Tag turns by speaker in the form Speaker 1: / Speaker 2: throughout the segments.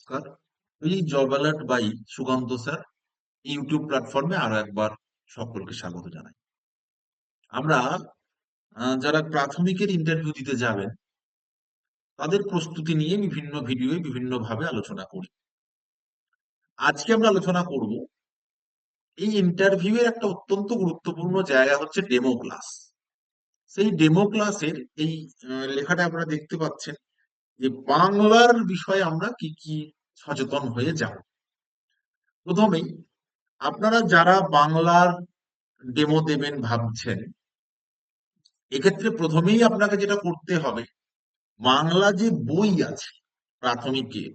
Speaker 1: নমস্কার। এই job alert by Sukanta sir YouTube প্ল্যাটফর্মে আরও একবার সকলকে স্বাগত জানাই। আমরা যারা প্রাথমিকের ইন্টারভিউ দিতে যাবেন, তাদের প্রস্তুতি নিয়ে বিভিন্ন ভিডিওয়ে বিভিন্ন ভাবে আলোচনা করি। আজকে আমরা আলোচনা করব, এই ইন্টারভিউ এর একটা অত্যন্ত গুরুত্বপূর্ণ জায়গা হচ্ছে ডেমো ক্লাস সেই ডেমো ক্লাসের এই লেখাটা আপনারা দেখতে পাচ্ছেন। যে বাংলার বিষয়ে আমরা কি কি সচেতন হয়ে যাব? প্রথমেই আপনারা যারা বাংলার ডেমো দেবেন ভাবছেন, এক্ষেত্রে প্রথমেই আপনাকে যেটা করতে হবে, বাংলা যে বই আছে প্রাথমিকের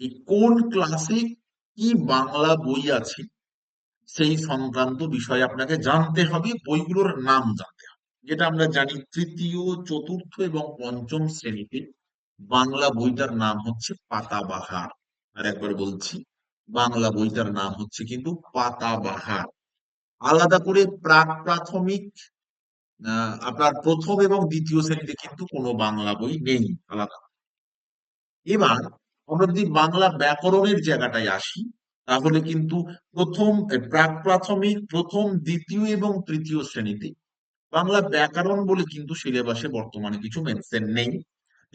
Speaker 1: এই কোন ক্লাসে কি বাংলা বই আছে, সেই সংক্রান্ত বিষয়ে আপনাকে জানতে হবে, বইগুলোর নাম জানতে হবে। যেটা আমরা জানি তৃতীয়, চতুর্থ এবং পঞ্চম শ্রেণীতে বাংলা বইটার নাম হচ্ছে পাতাবাহার। আর একবার বলছি, বাংলা বইটার নাম হচ্ছে কিন্তু পাতাবাহার। আলাদা করে প্রাক প্রাথমিক আপনার প্রথম এবং দ্বিতীয় শ্রেণীতে কিন্তু কোনো বাংলা বই নেই, আলাদা। এবার আমরা যদি বাংলা ব্যাকরণের জায়গাটায় আসি, তাহলে কিন্তু প্রথম প্রাক প্রাথমিক, প্রথম, দ্বিতীয় এবং তৃতীয় শ্রেণীতে বাংলা ব্যাকরণ বলে কিন্তু সিলেবাসে বর্তমানে কিছু মেনশন নেই।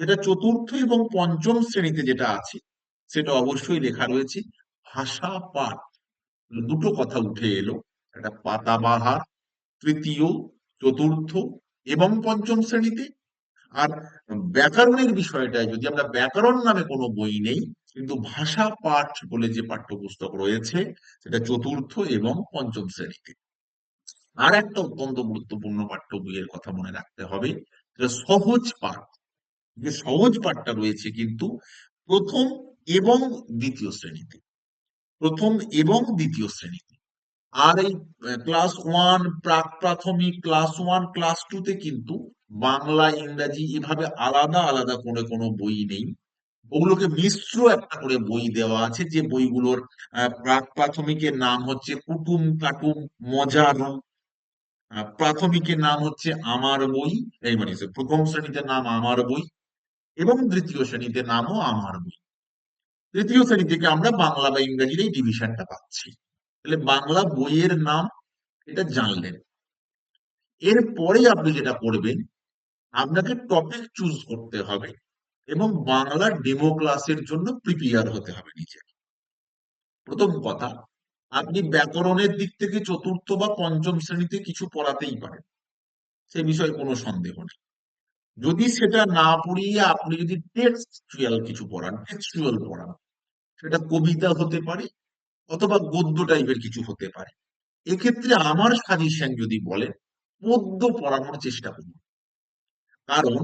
Speaker 1: যেটা চতুর্থ এবং পঞ্চম শ্রেণীতে যেটা আছে, সেটা অবশ্যই লেখা রয়েছে, ভাষা পাঠ। দুটো কথা উঠে এলো, একটা পাতাবাহার, তৃতীয়, চতুর্থ এবং পঞ্চম শ্রেণীতে। আর ব্যাকরণের বিষয়টায় যদি আমরা ব্যাকরণ নামে কোনো বই নেই, কিন্তু ভাষা পাঠ বলে যে পাঠ্যপুস্তক রয়েছে, সেটা চতুর্থ এবং পঞ্চম শ্রেণীতে। আর একটা অত্যন্ত গুরুত্বপূর্ণ পাঠ্য বইয়ের কথা মনে রাখতে হবে, সেটা সহজ পাঠ। যে সহজ পাঠটা রয়েছে কিন্তু প্রথম এবং দ্বিতীয় শ্রেণীতে। প্রথম এবং দ্বিতীয় শ্রেণীতে। আর এই ক্লাস ওয়ান প্রাক প্রাথমিক ক্লাস ওয়ান ক্লাস টু তে কিন্তু বাংলা, ইংরাজি এভাবে আলাদা আলাদা করে কোনো বই নেই। ওগুলোকে মিশ্র একটা করে বই দেওয়া আছে যে বইগুলোর প্রাক প্রাথমিকের নাম হচ্ছে কুটুম কাটুম মজারু। প্রাথমিকের নাম হচ্ছে আমার বই, এই মানে প্রথম শ্রেণীতে নাম আমার বই এবং দ্বিতীয় শ্রেণীতে নামও আমার বই তৃতীয় শ্রেণি থেকে আমরা বাংলা বা ইংরাজির এই ডিভিশনটা পাচ্ছি। তাহলে বাংলা বইয়ের নাম এটা জানলেন। এরপরে আপনি যেটা করবেন, আপনাকে টপিক চুজ করতে হবে এবং বাংলা ডেমো ক্লাসের জন্য প্রিপেয়ার হতে হবে নিজে। প্রথম কথা, আপনি ব্যাকরণের দিক থেকে চতুর্থ বা পঞ্চম শ্রেণীতে কিছু পড়াতেই পারেন। সে বিষয়ে কোনো সন্দেহ নেই। যদি সেটা না পড়িয়ে আপনি যদি টেক্সচুয়াল কিছু পড়ান টেক্সচুয়াল পড়ান, সেটা কবিতা হতে পারে অথবা গদ্য টাইপের কিছু হতে পারে। এক্ষেত্রে আমার সাজেশন যদি বলেন, পদ্য পড়ানোর চেষ্টা করুন। কারণ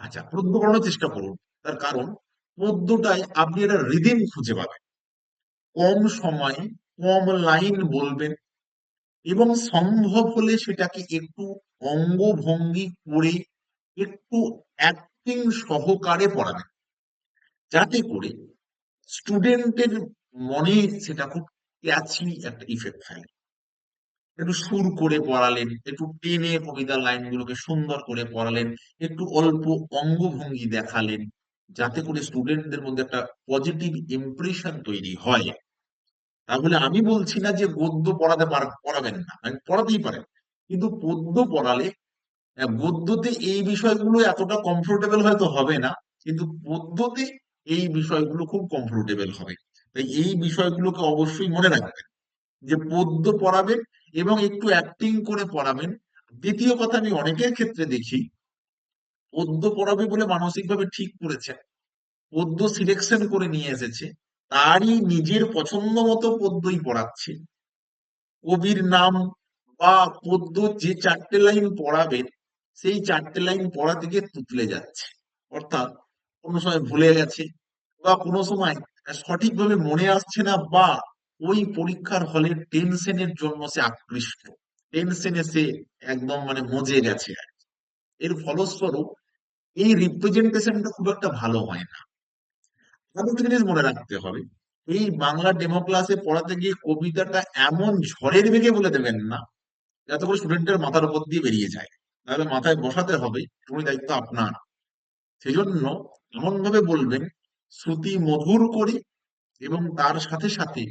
Speaker 1: আচ্ছা পদ্য পড়ানোর চেষ্টা করুন। তার কারণ, পদ্যটায় আপনি একটা রিদিম খুঁজে পাবেন। কম সময়ে কম লাইন বলবেন এবং সম্ভব হলে সেটাকে একটু অঙ্গভঙ্গি করে একটু অ্যাক্টিং সহকারে পড়াবেন যাতে করে স্টুডেন্টের মনে সেটা খুব ক্যাচি একটা ইফেক্ট ফেলে। একটু সুর করে পড়ালেন, একটু টেনে কবিতার লাইনগুলোকে সুন্দর করে পড়ালেন, একটু অল্প অঙ্গভঙ্গি দেখালেন, যাতে করে স্টুডেন্টদের মধ্যে একটা পজিটিভ ইমপ্রেশন তৈরি হয়। তাহলে আমি বলছি না যে গদ্য পড়াতে পড়াবেন না পড়াতেই পারেন। কিন্তু পদ্য পড়ালে আহ, গদ্যতে এই বিষয়গুলো এতটা কমফোর্টেবল হয়তো হবে না কিন্তু পদ্যতে এই বিষয়গুলো খুব কমফোর্টেবল হবে। তাই এই বিষয়গুলোকে অবশ্যই মনে রাখবেন যে পদ্য পড়াবেন এবং একটু অ্যাক্টিং করে পড়াবেন। দ্বিতীয় কথা আমি অনেকের ক্ষেত্রে দেখি পদ্য পড়াবে বলে মানসিকভাবে ঠিক করেছেন পদ্য সিলেকশন করে নিয়ে এসেছে তারই নিজের পছন্দ মতো পদ্যই পড়াচ্ছে। কবির নাম বা পদ্য যে চারটে লাইন পড়াবেন সেই চারটে লাইন পড়া থেকে তুতলে যাচ্ছে। অর্থাৎ কোনো সময় ভুলে গেছে বা কোনো সময় সঠিকভাবে মনে আসছে না বা ওই পরীক্ষার হলে টেনশনের জন্য সে আকৃষ্ট। টেনশনে সে একদম মানে মজে গেছে এর ফলস্বরূপ এই রিপ্রেজেন্টেশনটা খুব একটা ভালো হয় না। আরও জিনিস মনে রাখতে হবে, এই বাংলা ডেমো ক্লাসে পড়াতে গিয়ে কবিতাটা এমন ঝড়ের বেগে বলে দেবেন না, যাতে করে স্টুডেন্টের মাথার উপর দিয়ে বেরিয়ে যায়। তাহলে মাথায় বসাতে হবে তুমি দায়িত্ব আপনার। সেজন্য এমন ভাবে বলবেন, শ্রুতি মধুর করে এবং তার সাথে সাথে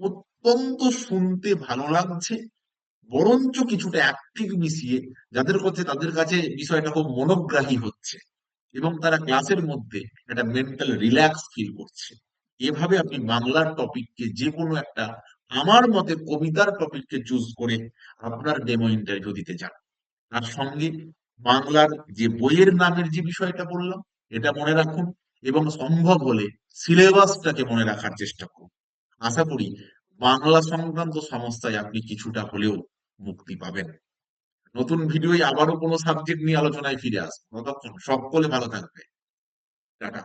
Speaker 1: অত্যন্ত শুনতে ভালো লাগছে, বরঞ্চ কিছুটা অ্যাক্টিভ মিশিয়ে যাদের কাছে, তাদের কাছে বিষয়টা খুব মনোগ্রাহী হচ্ছে এবং তারা ক্লাসের মধ্যে একটা মেন্টাল রিল্যাক্স ফিল করছে। এভাবে আপনি বাংলার টপিককে যে কোনো একটা, আমার মতে কবিতার টপিককে চুজ করে আপনার ডেমো ইন্টারভিউ দিতে যান তার সঙ্গে বাংলার যে বইয়ের নামের যে বিষয়টা বললাম, এটা মনে রাখুন এবং সম্ভব হলে সিলেবাসটাকে মনে রাখার চেষ্টা করুন। আশা করি বাংলা সংক্রান্ত সমস্যায় আপনি কিছুটা হলেও মুক্তি পাবেন। নতুন ভিডিওয় আবারও কোনো সাবজেক্ট নিয়ে আলোচনায় ফিরে আসব। ততক্ষণ সকলে ভালো থাকবে টাটা।